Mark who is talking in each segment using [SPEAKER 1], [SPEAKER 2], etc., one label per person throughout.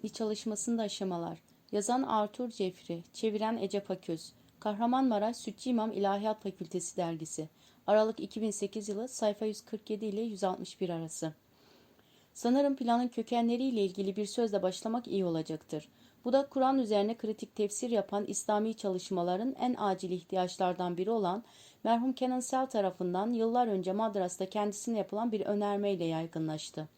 [SPEAKER 1] metni çalışmasında aşamalar. Yazan Arthur Jeffrey, çeviren Ece Paköz. Kahramanmaraş Sütçü İmam İlahiyat Fakültesi Dergisi. Aralık 2008 yılı sayfa 147 ile 161 arası. Sanırım planın kökenleriyle ilgili bir sözle başlamak iyi olacaktır. Bu da Kur'an üzerine kritik tefsir yapan İslami çalışmaların en acil ihtiyaçlardan biri olan merhum Kenan Sel tarafından yıllar önce madrasta kendisine yapılan bir önermeyle yaygınlaştı.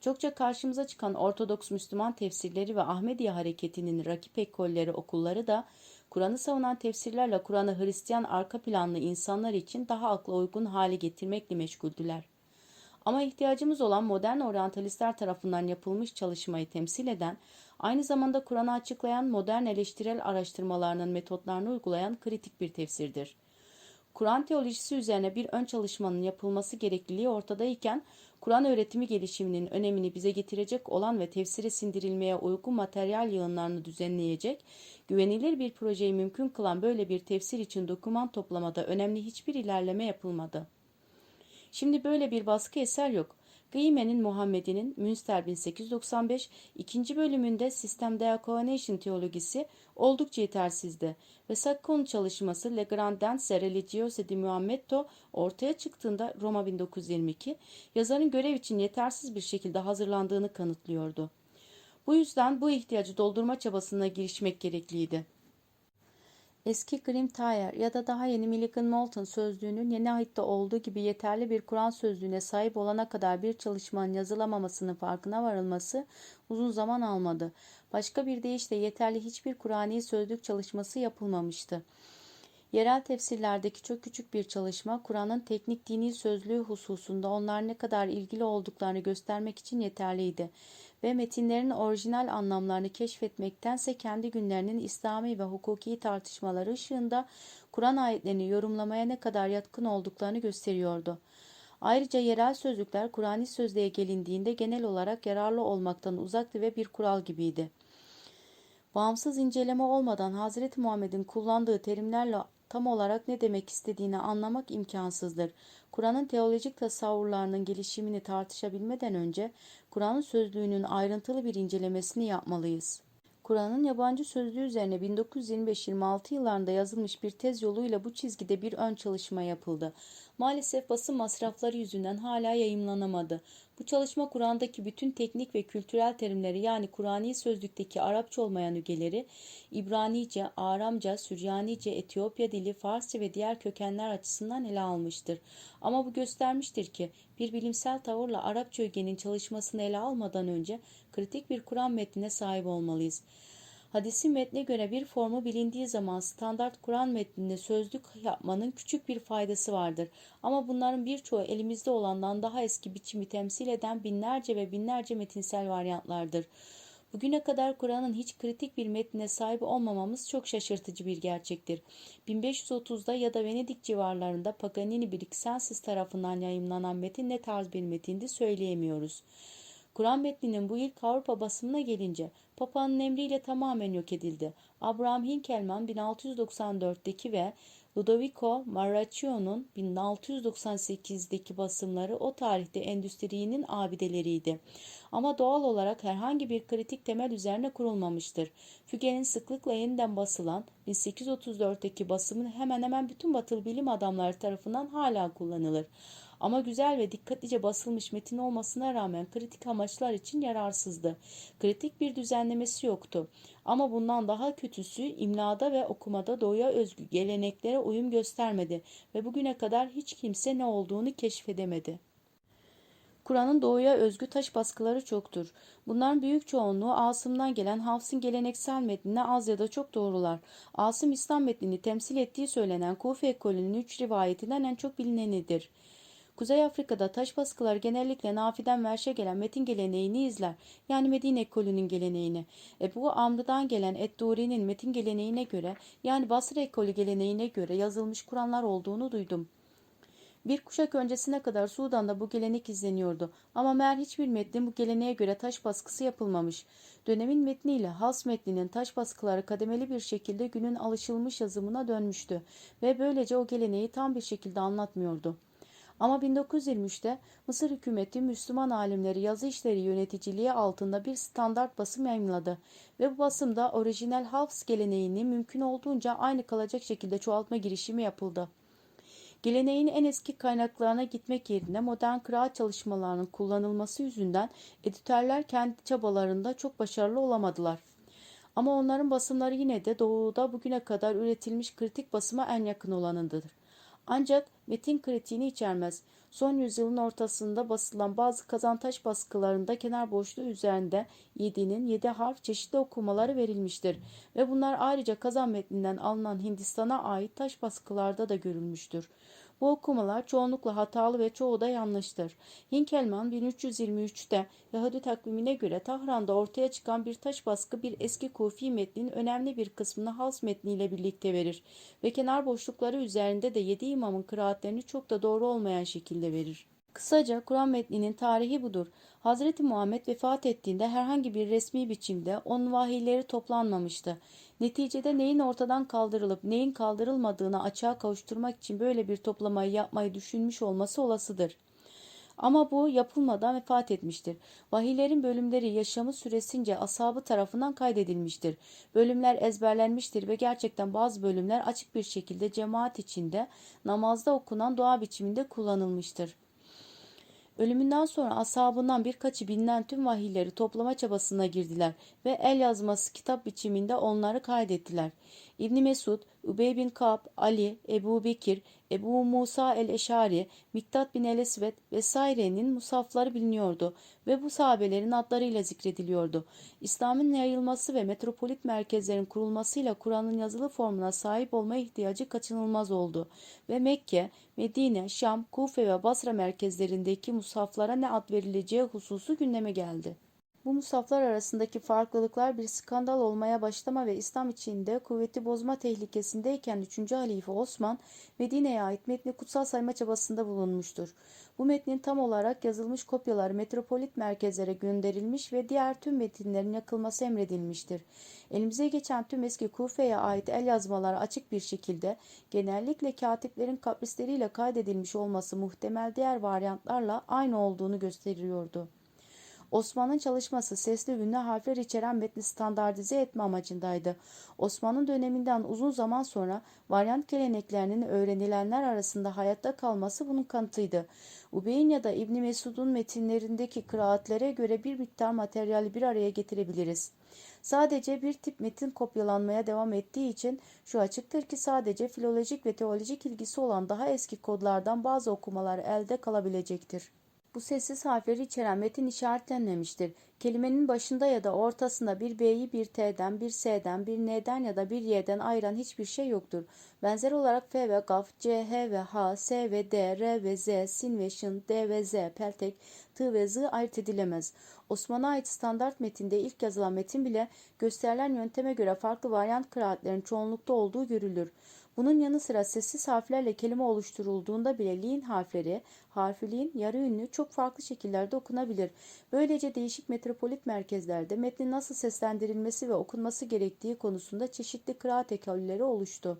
[SPEAKER 1] Çokça karşımıza çıkan Ortodoks Müslüman tefsirleri ve Ahmediye hareketinin rakip ekolleri okulları da Kur'an'ı savunan tefsirlerle Kur'an'ı Hristiyan arka planlı insanlar için daha akla uygun hale getirmekle meşguldüler. Ama ihtiyacımız olan modern oryantalistler tarafından yapılmış çalışmayı temsil eden, aynı zamanda Kur'an'ı açıklayan modern eleştirel araştırmalarının metotlarını uygulayan kritik bir tefsirdir. Kur'an teolojisi üzerine bir ön çalışmanın yapılması gerekliliği ortadayken, Kur'an öğretimi gelişiminin önemini bize getirecek olan ve tefsire sindirilmeye uygun materyal yığınlarını düzenleyecek, güvenilir bir projeyi mümkün kılan böyle bir tefsir için doküman toplamada önemli hiçbir ilerleme yapılmadı. Şimdi böyle bir baskı eser yok. Gıyme'nin Muhammed'inin Münster 1895 ikinci bölümünde System Deaconation teologisi oldukça yetersizdi ve Saccon çalışması Le Grandense Religiose di Muhammedto ortaya çıktığında Roma 1922 yazarın görev için yetersiz bir şekilde hazırlandığını kanıtlıyordu. Bu yüzden bu ihtiyacı doldurma çabasına girişmek gerekliydi. Eski Grim Thayer ya da daha yeni Milligan Moulton sözlüğünün yeni ayette olduğu gibi yeterli bir Kur'an sözlüğüne sahip olana kadar bir çalışmanın yazılamamasının farkına varılması uzun zaman almadı. Başka bir deyişle yeterli hiçbir Kur'ani sözlük çalışması yapılmamıştı. Yerel tefsirlerdeki çok küçük bir çalışma, Kur'an'ın teknik dini sözlüğü hususunda onlar ne kadar ilgili olduklarını göstermek için yeterliydi ve metinlerin orijinal anlamlarını keşfetmektense kendi günlerinin İslami ve hukuki tartışmaları ışığında Kur'an ayetlerini yorumlamaya ne kadar yatkın olduklarını gösteriyordu. Ayrıca yerel sözlükler Kur'ani sözlüğe gelindiğinde genel olarak yararlı olmaktan uzaktı ve bir kural gibiydi. Bağımsız inceleme olmadan Hazreti Muhammed'in kullandığı terimlerle tam olarak ne demek istediğini anlamak imkansızdır. Kur'an'ın teolojik tasavvurlarının gelişimini tartışabilmeden önce Kur'an'ın sözlüğünün ayrıntılı bir incelemesini yapmalıyız. Kur'an'ın yabancı sözlüğü üzerine 1925-26 yıllarında yazılmış bir tez yoluyla bu çizgide bir ön çalışma yapıldı. Maalesef basın masrafları yüzünden hala yayımlanamadı. Bu çalışma Kur'an'daki bütün teknik ve kültürel terimleri yani Kur'ani sözlükteki Arapça olmayan ügeleri İbranice, Aramca, Süryanice, Etiyopya dili, Farsça ve diğer kökenler açısından ele almıştır. Ama bu göstermiştir ki bir bilimsel tavırla Arapça ögenin çalışmasını ele almadan önce kritik bir Kur'an metnine sahip olmalıyız. Hadisin metne göre bir formu bilindiği zaman standart Kur'an metninde sözlük yapmanın küçük bir faydası vardır. Ama bunların birçoğu elimizde olandan daha eski biçimi temsil eden binlerce ve binlerce metinsel varyantlardır. Bugüne kadar Kur'an'ın hiç kritik bir metnine sahip olmamamız çok şaşırtıcı bir gerçektir. 1530'da ya da Venedik civarlarında Paganini Brixensis tarafından yayımlanan metin ne tarz bir metindi söyleyemiyoruz. Kur'an metninin bu ilk Avrupa basımına gelince Papa'nın emriyle tamamen yok edildi. Abraham Hinkelmann 1694'teki ve Ludovico Marraccio'nun 1698'deki basımları o tarihte endüstrinin abideleriydi. Ama doğal olarak herhangi bir kritik temel üzerine kurulmamıştır. Füge'nin sıklıkla yeniden basılan 1834'teki basımı hemen hemen bütün batılı bilim adamları tarafından hala kullanılır. Ama güzel ve dikkatlice basılmış metin olmasına rağmen kritik amaçlar için yararsızdı. Kritik bir düzenlemesi yoktu. Ama bundan daha kötüsü imlada ve okumada doğuya özgü geleneklere uyum göstermedi ve bugüne kadar hiç kimse ne olduğunu keşfedemedi. Kur'an'ın doğuya özgü taş baskıları çoktur. Bunların büyük çoğunluğu Asım'dan gelen Hafs'ın geleneksel metnine az ya da çok doğrular. Asım İslam metnini temsil ettiği söylenen Kufe ekolünün üç rivayetinden en çok bilinenidir. Kuzey Afrika'da taş baskılar genellikle Nafi'den Verş'e gelen metin geleneğini izler. Yani Medine ekolünün geleneğini. Ebu Amr'dan gelen Edduri'nin metin geleneğine göre yani Basra ekolü geleneğine göre yazılmış Kur'anlar olduğunu duydum. Bir kuşak öncesine kadar Sudan'da bu gelenek izleniyordu ama meğer hiçbir metnin bu geleneğe göre taş baskısı yapılmamış. Dönemin metniyle Has metninin taş baskıları kademeli bir şekilde günün alışılmış yazımına dönmüştü ve böylece o geleneği tam bir şekilde anlatmıyordu. Ama 1923'te Mısır hükümeti Müslüman alimleri yazı işleri yöneticiliği altında bir standart basım yayımladı ve bu basımda orijinal Hafs geleneğini mümkün olduğunca aynı kalacak şekilde çoğaltma girişimi yapıldı. Geleneğin en eski kaynaklarına gitmek yerine modern kıraat çalışmalarının kullanılması yüzünden editörler kendi çabalarında çok başarılı olamadılar. Ama onların basımları yine de doğuda bugüne kadar üretilmiş kritik basıma en yakın olanıdır. Ancak metin kritiğini içermez. Son yüzyılın ortasında basılan bazı kazantaş baskılarında kenar boşluğu üzerinde 7'nin 7 harf çeşitli okumaları verilmiştir ve bunlar ayrıca kazan metninden alınan Hindistan'a ait taş baskılarda da görülmüştür. Bu okumalar çoğunlukla hatalı ve çoğu da yanlıştır. Hinkelmann 1323'te Yahudi takvimine göre Tahran'da ortaya çıkan bir taş baskı bir eski Kufi metnin önemli bir kısmını Hals metniyle birlikte verir ve kenar boşlukları üzerinde de yedi imamın kıraatlerini çok da doğru olmayan şekilde verir. Kısaca Kur'an metninin tarihi budur. Hazreti Muhammed vefat ettiğinde herhangi bir resmi biçimde onun vahiyleri toplanmamıştı. Neticede neyin ortadan kaldırılıp neyin kaldırılmadığını açığa kavuşturmak için böyle bir toplamayı yapmayı düşünmüş olması olasıdır. Ama bu yapılmadan vefat etmiştir. Vahiylerin bölümleri yaşamı süresince ashabı tarafından kaydedilmiştir. Bölümler ezberlenmiştir ve gerçekten bazı bölümler açık bir şekilde cemaat içinde namazda okunan dua biçiminde kullanılmıştır. Ölümünden sonra ashabından birkaçı bilinen tüm vahiyleri toplama çabasına girdiler ve el yazması kitap biçiminde onları kaydettiler. İbni Mesud, Übey bin Kab, Ali, Ebu Bekir, Ebu Musa el-Eşari, Miktat bin el-Esved vesairenin musafları biliniyordu ve bu sahabelerin adlarıyla zikrediliyordu. İslam'ın yayılması ve metropolit merkezlerin kurulmasıyla Kur'an'ın yazılı formuna sahip olma ihtiyacı kaçınılmaz oldu ve Mekke, Medine, Şam, Kufe ve Basra merkezlerindeki musaflara ne ad verileceği hususu gündeme geldi. Bu musaflar arasındaki farklılıklar bir skandal olmaya başlama ve İslam içinde kuvveti bozma tehlikesindeyken 3. Halife Osman, Medine'ye ait metni kutsal sayma çabasında bulunmuştur. Bu metnin tam olarak yazılmış kopyaları metropolit merkezlere gönderilmiş ve diğer tüm metinlerin yakılması emredilmiştir. Elimize geçen tüm eski Kufe'ye ait el yazmaları açık bir şekilde genellikle katiplerin kaprisleriyle kaydedilmiş olması muhtemel diğer varyantlarla aynı olduğunu gösteriyordu. Osman'ın çalışması sesli ünlü harfler içeren metni standartize etme amacındaydı. Osman'ın döneminden uzun zaman sonra varyant geleneklerinin öğrenilenler arasında hayatta kalması bunun kanıtıydı. Ubey'in ya da İbni Mesud'un metinlerindeki kıraatlere göre bir miktar materyali bir araya getirebiliriz. Sadece bir tip metin kopyalanmaya devam ettiği için şu açıktır ki sadece filolojik ve teolojik ilgisi olan daha eski kodlardan bazı okumalar elde kalabilecektir. Bu sessiz harfleri içeren metin işaretlenmemiştir. Kelimenin başında ya da ortasında bir B'yi bir T'den, bir S'den, bir N'den ya da bir Y'den ayıran hiçbir şey yoktur. Benzer olarak F ve Gaf, C, H ve H, S ve D, R ve Z, Sin ve Şın, D ve Z, Peltek, T ve Z ayırt edilemez. Osman'a ait standart metinde ilk yazılan metin bile gösterilen yönteme göre farklı varyant kıraatlerin çoğunlukta olduğu görülür. Bunun yanı sıra sessiz harflerle kelime oluşturulduğunda bile lin harfleri, harfiliğin yarı ünlü çok farklı şekillerde okunabilir. Böylece değişik metropolit merkezlerde metnin nasıl seslendirilmesi ve okunması gerektiği konusunda çeşitli kıraat ekolleri oluştu.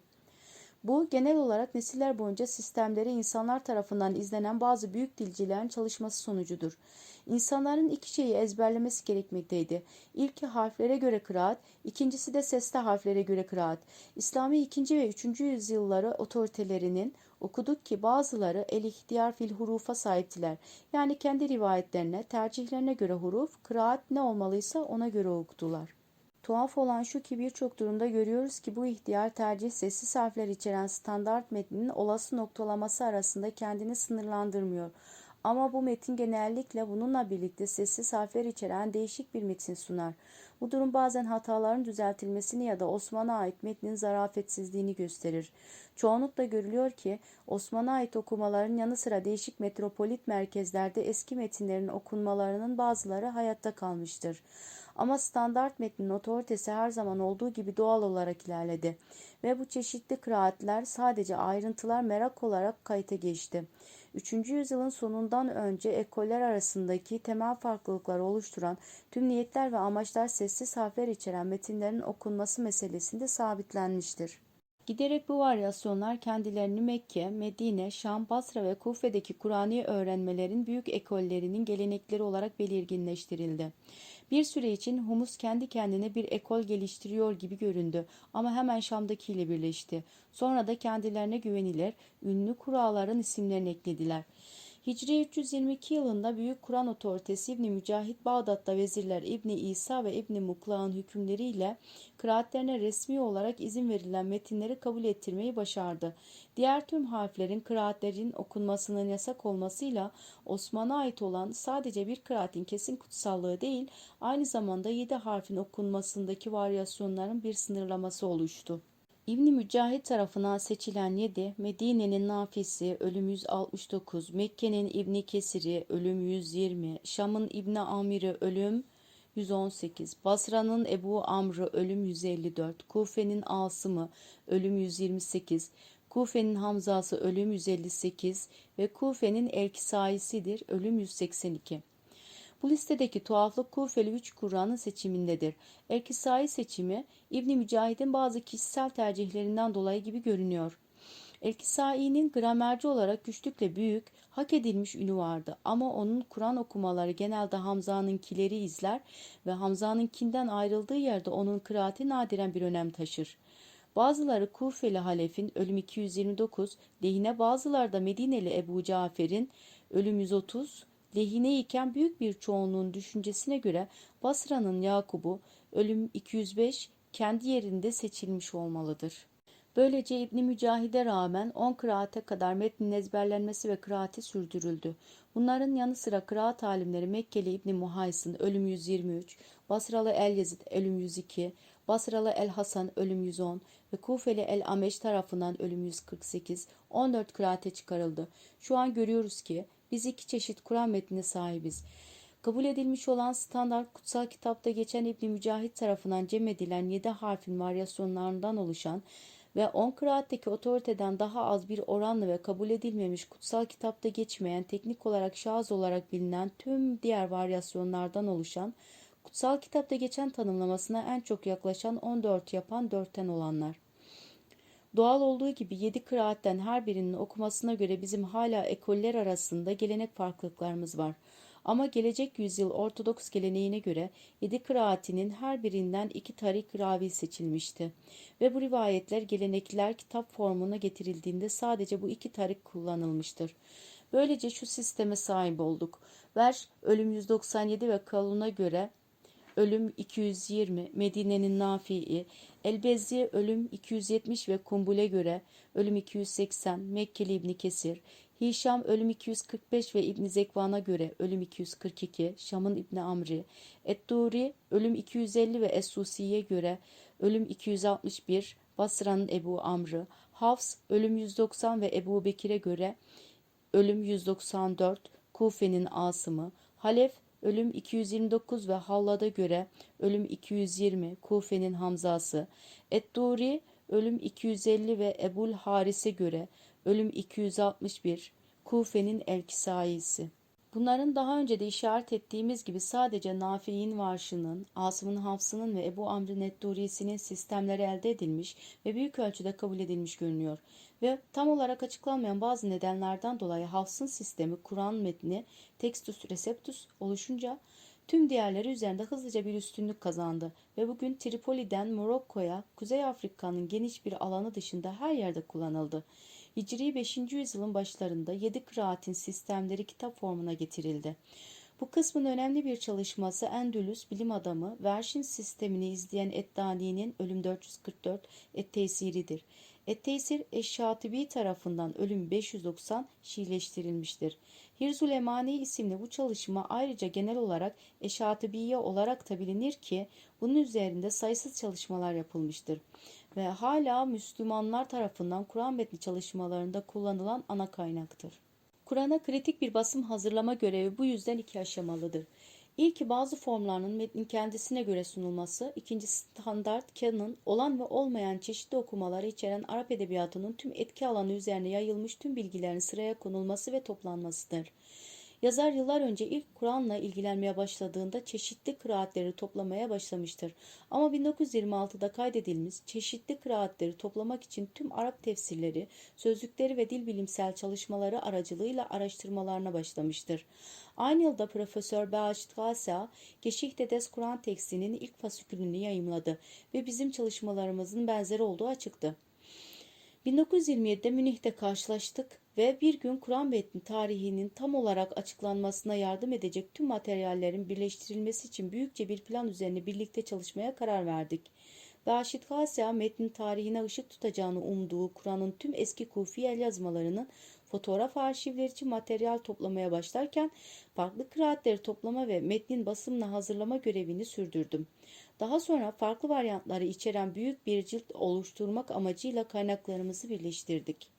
[SPEAKER 1] Bu genel olarak nesiller boyunca sistemleri insanlar tarafından izlenen bazı büyük dilcilerin çalışması sonucudur. İnsanların iki şeyi ezberlemesi gerekmekteydi. İlki harflere göre kıraat, ikincisi de sesli harflere göre kıraat. İslami ikinci ve üçüncü yüzyılları otoritelerinin okuduk ki bazıları el ihtiyar fil hurufa sahiptiler. Yani kendi rivayetlerine, tercihlerine göre huruf, kıraat ne olmalıysa ona göre okudular. Tuhaf olan şu ki birçok durumda görüyoruz ki bu ihtiyar tercih sessiz harfler içeren standart metnin olası noktalaması arasında kendini sınırlandırmıyor. Ama bu metin genellikle bununla birlikte sessiz harfler içeren değişik bir metin sunar. Bu durum bazen hataların düzeltilmesini ya da Osman'a ait metnin zarafetsizliğini gösterir. Çoğunlukla görülüyor ki Osman'a ait okumaların yanı sıra değişik metropolit merkezlerde eski metinlerin okunmalarının bazıları hayatta kalmıştır. Ama standart metnin otoritesi her zaman olduğu gibi doğal olarak ilerledi ve bu çeşitli kıraatler sadece ayrıntılar merak olarak kayıta geçti. 3. yüzyılın sonundan önce ekoller arasındaki temel farklılıkları oluşturan tüm niyetler ve amaçlar sessiz harfler içeren metinlerin okunması meselesinde sabitlenmiştir. Giderek bu varyasyonlar kendilerini Mekke, Medine, Şam, Basra ve Kufe'deki Kur'an'ı öğrenmelerin büyük ekollerinin gelenekleri olarak belirginleştirildi. Bir süre için Humus kendi kendine bir ekol geliştiriyor gibi göründü ama hemen Şam'dakiyle birleşti. Sonra da kendilerine güvenilir, ünlü kuralların isimlerini eklediler. Hicri 322 yılında Büyük Kur'an Otoritesi İbni Mücahit Bağdat'ta vezirler İbni İsa ve İbni Mukla'nın hükümleriyle kıraatlerine resmi olarak izin verilen metinleri kabul ettirmeyi başardı. Diğer tüm harflerin kıraatlerin okunmasının yasak olmasıyla Osman'a ait olan sadece bir kıraatin kesin kutsallığı değil, aynı zamanda yedi harfin okunmasındaki varyasyonların bir sınırlaması oluştu. İbni Mücahit tarafından seçilen 7, Medine'nin Nafisi ölüm 169, Mekke'nin İbni Kesiri ölüm 120, Şam'ın İbni Amir'i ölüm 118, Basra'nın Ebu Amr'ı ölüm 154, Kufe'nin Asım'ı ölüm 128, Kufe'nin Hamza'sı ölüm 158 ve Kufe'nin Elkisa'isidir ölüm 182. Bu listedeki tuhaflık Kufeli 3 Kur'an'ın seçimindedir. Elkisai seçimi İbni Mücahid'in bazı kişisel tercihlerinden dolayı gibi görünüyor. Elkisai'nin gramerci olarak güçlükle büyük, hak edilmiş ünü vardı ama onun Kur'an okumaları genelde Hamza'nınkileri izler ve Hamza'nınkinden ayrıldığı yerde onun kıraati nadiren bir önem taşır. Bazıları Kufeli Halef'in ölüm 229, lehine bazıları da Medineli Ebu Cafer'in ölüm 130, lehine iken büyük bir çoğunluğun düşüncesine göre Basra'nın Yakub'u ölüm 205 kendi yerinde seçilmiş olmalıdır. Böylece İbni Mücahid'e rağmen 10 kıraate kadar metnin ezberlenmesi ve kıraati sürdürüldü. Bunların yanı sıra kıraat alimleri Mekkeli İbni Muhaysın ölüm 123, Basralı El Yazid ölüm 102, Basralı El Hasan ölüm 110 ve Kufeli El Ameş tarafından ölüm 148, 14 kıraate çıkarıldı. Şu an görüyoruz ki biz iki çeşit Kur'an metnine sahibiz. Kabul edilmiş olan standart kutsal kitapta geçen İbni Mücahit tarafından cem edilen 7 harfin varyasyonlarından oluşan ve 10 kıraatteki otoriteden daha az bir oranla ve kabul edilmemiş kutsal kitapta geçmeyen teknik olarak şaz olarak bilinen tüm diğer varyasyonlardan oluşan kutsal kitapta geçen tanımlamasına en çok yaklaşan 14 yapan 4'ten olanlar. Doğal olduğu gibi yedi kıraatten her birinin okumasına göre bizim hala ekoller arasında gelenek farklılıklarımız var. Ama gelecek yüzyıl Ortodoks geleneğine göre yedi kıraatinin her birinden iki tarik ravi seçilmişti. Ve bu rivayetler gelenekler kitap formuna getirildiğinde sadece bu iki tarik kullanılmıştır. Böylece şu sisteme sahip olduk. Ver ölüm 197 ve Kalun'a göre ölüm 220, Medine'nin Nafi'i, Elbezi ölüm 270 ve Kumbul'e göre ölüm 280, Mekkeli İbni Kesir, Hişam ölüm 245 ve İbni Zekvan'a göre ölüm 242, Şam'ın İbni Amri, Edduri ölüm 250 ve Esusi'ye göre ölüm 261, Basra'nın Ebu Amr'ı, Hafs ölüm 190 ve Ebu Bekir'e göre ölüm 194, Kufe'nin Asım'ı, Halef ölüm 229 ve Halla'da göre ölüm 220, Kufe'nin Hamzası, Edduri ölüm 250 ve Ebul Haris'e göre ölüm 261, Kufe'nin Elkisaisi. Bunların daha önce de işaret ettiğimiz gibi sadece Nafi'nin Varşı'nın, Asım'ın Hafs'ının ve Ebu Amr'ın Edduri'sinin sistemleri elde edilmiş ve büyük ölçüde kabul edilmiş görünüyor. Ve tam olarak açıklanmayan bazı nedenlerden dolayı Hafs'ın sistemi Kur'an metni Textus Receptus oluşunca tüm diğerleri üzerinde hızlıca bir üstünlük kazandı ve bugün Tripoli'den Morokko'ya Kuzey Afrika'nın geniş bir alanı dışında her yerde kullanıldı. Hicri 5. yüzyılın başlarında yedi kıraatin sistemleri kitap formuna getirildi. Bu kısmın önemli bir çalışması Endülüs bilim adamı Verşin sistemini izleyen Eddani'nin ölüm 444 Et-Tesiri'dir. Et-Tesir Eşşatibi tarafından ölüm 590 Şiileştirilmiştir. Hirzul Emani isimli bu çalışma ayrıca genel olarak Eşatibiye olarak da bilinir ki bunun üzerinde sayısız çalışmalar yapılmıştır ve hala Müslümanlar tarafından Kur'an metni çalışmalarında kullanılan ana kaynaktır. Kur'an'a kritik bir basım hazırlama görevi bu yüzden iki aşamalıdır. İlki bazı formlarının metnin kendisine göre sunulması, ikinci standart canon olan ve olmayan çeşitli okumaları içeren Arap edebiyatının tüm etki alanı üzerine yayılmış tüm bilgilerin sıraya konulması ve toplanmasıdır. Yazar yıllar önce ilk Kur'an'la ilgilenmeye başladığında çeşitli kıraatleri toplamaya başlamıştır. Ama 1926'da kaydedilmiş çeşitli kıraatleri toplamak için tüm Arap tefsirleri, sözlükleri ve dil bilimsel çalışmaları aracılığıyla araştırmalarına başlamıştır. Aynı yılda Profesör Bağışit Gasa, des Kur'an tekstinin ilk fasikülünü yayımladı ve bizim çalışmalarımızın benzeri olduğu açıktı. 1927'de Münih'te karşılaştık ve bir gün Kur'an metni tarihinin tam olarak açıklanmasına yardım edecek tüm materyallerin birleştirilmesi için büyükçe bir plan üzerine birlikte çalışmaya karar verdik. Raşid Gasya metnin tarihine ışık tutacağını umduğu Kur'an'ın tüm eski kufi el yazmalarının fotoğraf arşivleri için materyal toplamaya başlarken farklı kıraatleri toplama ve metnin basımına hazırlama görevini sürdürdüm. Daha sonra farklı varyantları içeren büyük bir cilt oluşturmak amacıyla kaynaklarımızı birleştirdik.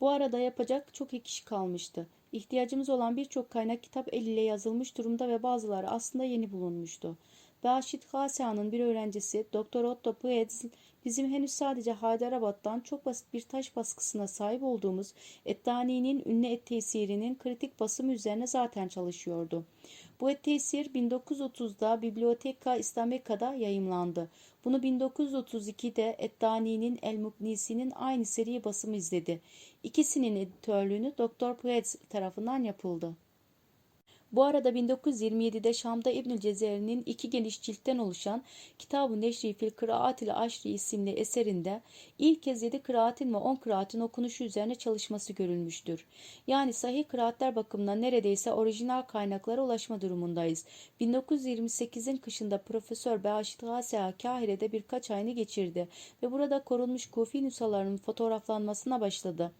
[SPEAKER 1] Bu arada yapacak çok iş kalmıştı. İhtiyacımız olan birçok kaynak kitap el ile yazılmış durumda ve bazıları aslında yeni bulunmuştu. Başit Gasya'nın bir öğrencisi Dr. Otto Puetz bizim henüz sadece Haydarabad'dan çok basit bir taş baskısına sahip olduğumuz Ettani'nin ünlü et tesirinin kritik basımı üzerine zaten çalışıyordu. Bu et tesir 1930'da Biblioteka İslamika'da yayımlandı. Bunu 1932'de Ettani'nin El Muknisi'nin aynı seri basımı izledi. İkisinin editörlüğünü Dr. Puetz tarafından yapıldı. Bu arada 1927'de Şam'da İbnül Cezeri'nin iki geniş ciltten oluşan Kitab-ı Neşri fil Kıraat ile Aşri isimli eserinde ilk kez 7 kıraatin ve 10 kıraatin okunuşu üzerine çalışması görülmüştür. Yani sahih kıraatler bakımından neredeyse orijinal kaynaklara ulaşma durumundayız. 1928'in kışında Profesör Beaşit Gasea Kahire'de birkaç ayını geçirdi ve burada korunmuş kufi nüshalarının fotoğraflanmasına başladı.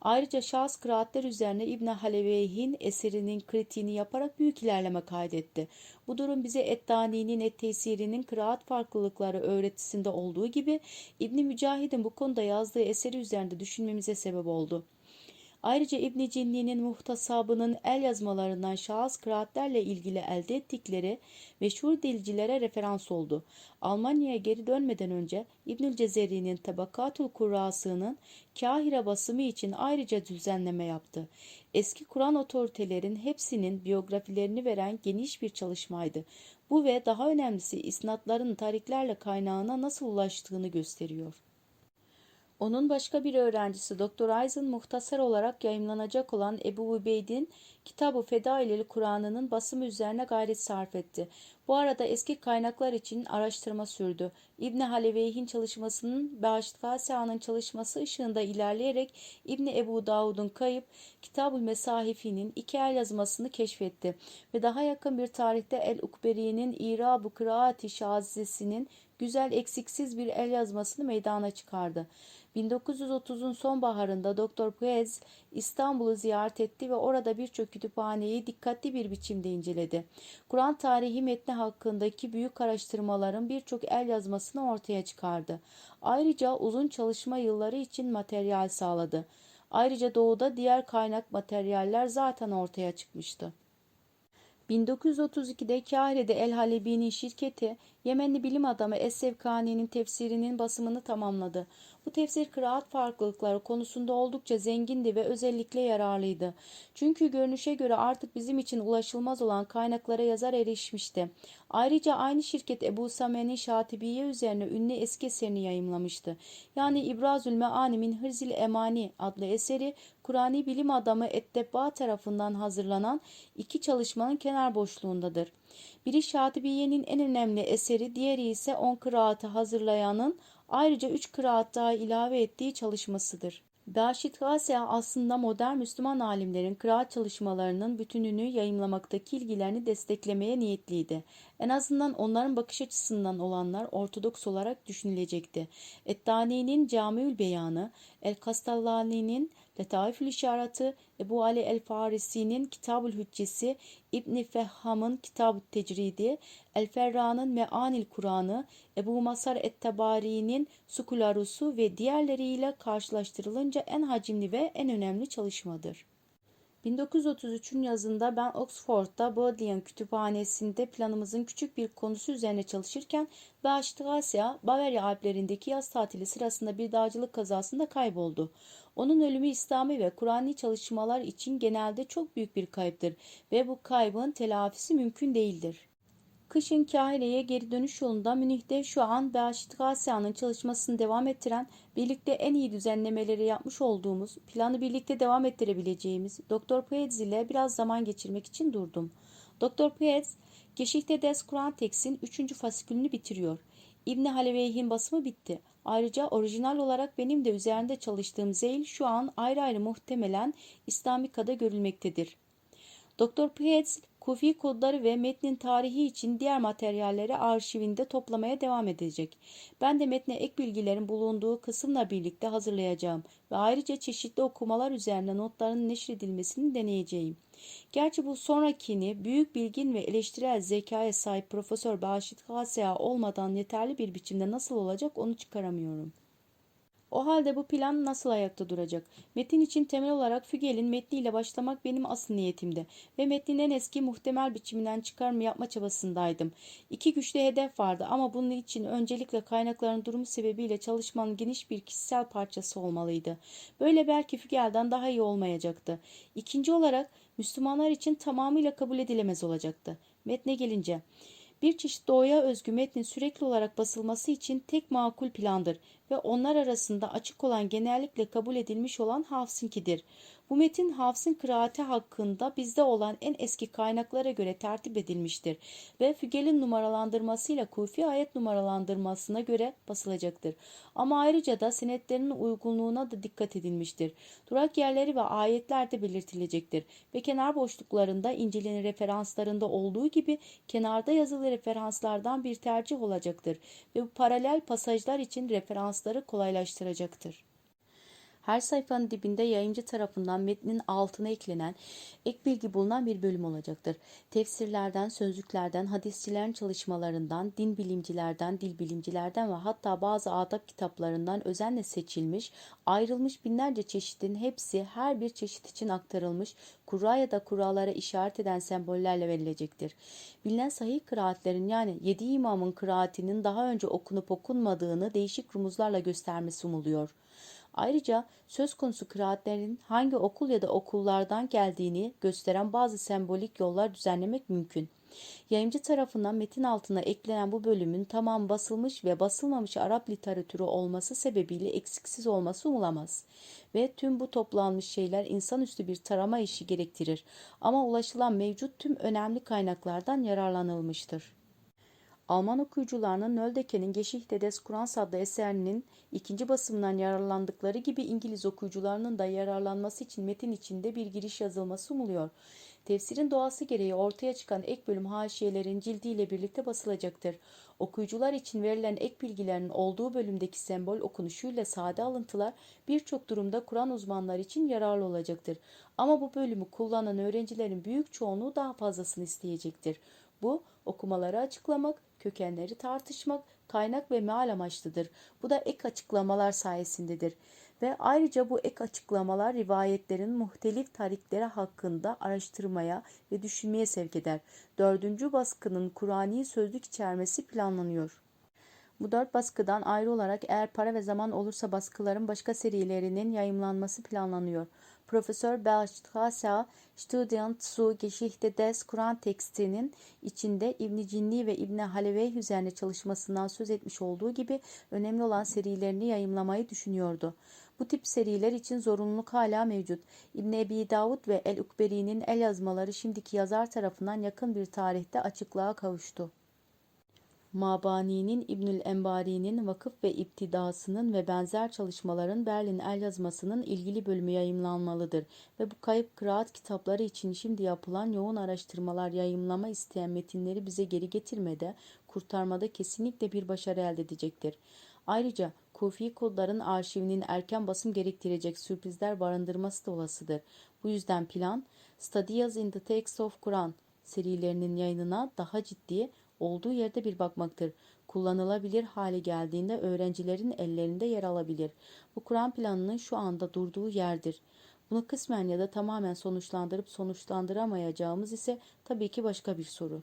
[SPEAKER 1] Ayrıca şahıs kıraatler üzerine İbn Haleveyh'in eserinin kritiğini yaparak büyük ilerleme kaydetti. Bu durum bize Ettani'nin et tesirinin kıraat farklılıkları öğretisinde olduğu gibi İbn Mücahid'in bu konuda yazdığı eseri üzerinde düşünmemize sebep oldu. Ayrıca İbn Cinni'nin muhtasabının el yazmalarından şahıs kıraatlerle ilgili elde ettikleri meşhur dilcilere referans oldu. Almanya'ya geri dönmeden önce İbnül Cezeri'nin Tabakatul Kurrası'nın Kahire basımı için ayrıca düzenleme yaptı. Eski Kur'an otoritelerin hepsinin biyografilerini veren geniş bir çalışmaydı. Bu ve daha önemlisi isnatların tariklerle kaynağına nasıl ulaştığını gösteriyor. Onun başka bir öğrencisi Dr. Aizen muhtasar olarak yayımlanacak olan Ebu Ubeyd'in Kitab-ı Fedaileli Kur'an'ının basımı üzerine gayret sarf etti. Bu arada eski kaynaklar için araştırma sürdü. İbni Haleveyh'in çalışmasının Gasea'nın çalışması ışığında ilerleyerek İbni Ebu Davud'un kayıp Kitab-ı Mesahifi'nin iki el yazmasını keşfetti ve daha yakın bir tarihte El-Ukberi'nin İrab-ı Kıraati Şazisinin güzel eksiksiz bir el yazmasını meydana çıkardı. 1930'un sonbaharında Doktor Puez İstanbul'u ziyaret etti ve orada birçok kütüphaneyi dikkatli bir biçimde inceledi. Kur'an tarihi metni hakkındaki büyük araştırmaların birçok el yazmasını ortaya çıkardı. Ayrıca uzun çalışma yılları için materyal sağladı. Ayrıca doğuda diğer kaynak materyaller zaten ortaya çıkmıştı. 1932'de Kahire'de El Halebi'nin şirketi Yemenli bilim adamı Es-Sevkani'nin tefsirinin basımını tamamladı. Bu tefsir kıraat farklılıkları konusunda oldukça zengindi ve özellikle yararlıydı. Çünkü görünüşe göre artık bizim için ulaşılmaz olan kaynaklara yazar erişmişti. Ayrıca aynı şirket Ebu Samen'in Şatibiye üzerine ünlü eski eserini yayımlamıştı. Yani İbrazül Meani min Hırzil Emani adlı eseri Kur'ani bilim adamı Ettebba tarafından hazırlanan iki çalışmanın kenar boşluğundadır. Biri Şatibiye'nin en önemli eseri, diğeri ise on kıraatı hazırlayanın ayrıca üç kıraat daha ilave ettiği çalışmasıdır. Daşit Gasya aslında modern Müslüman alimlerin kıraat çalışmalarının bütününü yayımlamaktaki ilgilerini desteklemeye niyetliydi. En azından onların bakış açısından olanlar ortodoks olarak düşünülecekti. Ettani'nin Camiül Beyanı, El Kastallani'nin Letaifül İşaratı, Ebu Ali El Farisi'nin Kitabül Hüccesi, İbni Fehham'ın Kitab-ı Tecridi, El Ferra'nın Meanil Kur'an'ı, Ebu Masar Et-Tabari'nin Sukularusu ve diğerleriyle karşılaştırılınca en hacimli ve en önemli çalışmadır. 1933'ün yazında ben Oxford'da Bodleian Kütüphanesi'nde planımızın küçük bir konusu üzerine çalışırken Beachtria, Bavarya Alplerindeki yaz tatili sırasında bir dağcılık kazasında kayboldu. Onun ölümü İslami ve Kur'an'i çalışmalar için genelde çok büyük bir kayıptır ve bu kaybın telafisi mümkün değildir. Kışın Kahire'ye geri dönüş yolunda Münih'te şu an Beachtria çalışmasını devam ettiren, birlikte en iyi düzenlemeleri yapmış olduğumuz, planı birlikte devam ettirebileceğimiz Dr. Paetz ile biraz zaman geçirmek için durdum. Dr. Paetz, Geschichte des Kurantex'in 3. fasikülünü bitiriyor. İbni Haleveyh'in basımı bitti. Ayrıca orijinal olarak benim de üzerinde çalıştığım Zeyl şu an ayrı ayrı muhtemelen İslamika'da görülmektedir. Dr. Paetz, Kufi kodları ve metnin tarihi için diğer materyalleri arşivinde toplamaya devam edecek. Ben de metne ek bilgilerin bulunduğu kısımla birlikte hazırlayacağım ve ayrıca çeşitli okumalar üzerine notların neşredilmesini deneyeceğim. Gerçi bu sonrakini büyük bilgin ve eleştirel zekaya sahip Profesör Başit Hasea olmadan yeterli bir biçimde nasıl olacak onu çıkaramıyorum. O halde bu plan nasıl ayakta duracak? Metin için temel olarak Fügel'in metniyle başlamak benim asıl niyetimdi ve metnin en eski muhtemel biçiminden çıkarma yapma çabasındaydım. İki güçlü hedef vardı ama bunun için öncelikle kaynakların durumu sebebiyle çalışmanın geniş bir kişisel parçası olmalıydı. Böyle belki Fügel'den daha iyi olmayacaktı. İkinci olarak Müslümanlar için tamamıyla kabul edilemez olacaktı. Metne gelince bir çeşit doğuya özgü metnin sürekli olarak basılması için tek makul plandır ve onlar arasında açık olan genellikle kabul edilmiş olan Hafs'inkidir. Bu metin Hafs'ın kıraati hakkında bizde olan en eski kaynaklara göre tertip edilmiştir ve Fügel'in numaralandırmasıyla Kufi ayet numaralandırmasına göre basılacaktır. Ama ayrıca da senetlerinin uygunluğuna da dikkat edilmiştir. Durak yerleri ve ayetler de belirtilecektir ve kenar boşluklarında İncil'in referanslarında olduğu gibi kenarda yazılı referanslardan bir tercih olacaktır ve bu paralel pasajlar için referansları kolaylaştıracaktır. Her sayfanın dibinde yayıncı tarafından metnin altına eklenen ek bilgi bulunan bir bölüm olacaktır. Tefsirlerden, sözlüklerden, hadisçilerin çalışmalarından, din bilimcilerden, dil bilimcilerden ve hatta bazı adab kitaplarından özenle seçilmiş, ayrılmış binlerce çeşitin hepsi her bir çeşit için aktarılmış, kura ya da kurallara işaret eden sembollerle verilecektir. Bilinen sahih kıraatlerin yani yedi imamın kıraatinin daha önce okunup okunmadığını değişik rumuzlarla göstermesi umuluyor. Ayrıca söz konusu kıraatlerin hangi okul ya da okullardan geldiğini gösteren bazı sembolik yollar düzenlemek mümkün. Yayımcı tarafından metin altına eklenen bu bölümün tamam basılmış ve basılmamış Arap literatürü olması sebebiyle eksiksiz olması umulamaz. Ve tüm bu toplanmış şeyler insanüstü bir tarama işi gerektirir. Ama ulaşılan mevcut tüm önemli kaynaklardan yararlanılmıştır. Alman okuyucularının Nöldeke'nin Geschichte des Kurans adlı eserinin ikinci basımından yararlandıkları gibi İngiliz okuyucularının da yararlanması için metin içinde bir giriş yazılması umuluyor. Tefsirin doğası gereği ortaya çıkan ek bölüm haşiyelerin cildiyle birlikte basılacaktır. Okuyucular için verilen ek bilgilerin olduğu bölümdeki sembol okunuşuyla sade alıntılar birçok durumda Kur'an uzmanları için yararlı olacaktır. Ama bu bölümü kullanan öğrencilerin büyük çoğunluğu daha fazlasını isteyecektir. Bu okumaları açıklamak, kökenleri tartışmak, kaynak ve meal amaçlıdır. Bu da ek açıklamalar sayesindedir. Ve ayrıca bu ek açıklamalar rivayetlerin muhtelif tarikleri hakkında araştırmaya ve düşünmeye sevk eder. Dördüncü baskının Kur'ani sözlük içermesi planlanıyor. Bu dört baskıdan ayrı olarak eğer para ve zaman olursa baskıların başka serilerinin yayımlanması planlanıyor. Profesör Belstrasser Studien zu Geschichte des Kur'an tekstinin içinde İbn Cinni ve İbn Halevey üzerine çalışmasından söz etmiş olduğu gibi önemli olan serilerini yayımlamayı düşünüyordu. Bu tip seriler için zorunluluk hala mevcut. İbn Ebi Davud ve El-Ukberi'nin el yazmaları şimdiki yazar tarafından yakın bir tarihte açıklığa kavuştu. Mabani'nin İbnül Embari'nin vakıf ve iptidasının ve benzer çalışmaların Berlin el yazmasının ilgili bölümü yayımlanmalıdır ve bu kayıp kıraat kitapları için şimdi yapılan yoğun araştırmalar yayımlama isteyen metinleri bize geri getirmede, kurtarmada kesinlikle bir başarı elde edecektir. Ayrıca Kufi kodların arşivinin erken basım gerektirecek sürprizler barındırması da olasıdır. Bu yüzden plan, Studies in the Text of Quran serilerinin yayınına daha ciddi, olduğu yerde bir bakmaktır. Kullanılabilir hale geldiğinde öğrencilerin ellerinde yer alabilir. Bu Kur'an planının şu anda durduğu yerdir. Bunu kısmen ya da tamamen sonuçlandırıp sonuçlandıramayacağımız ise tabii ki başka bir soru.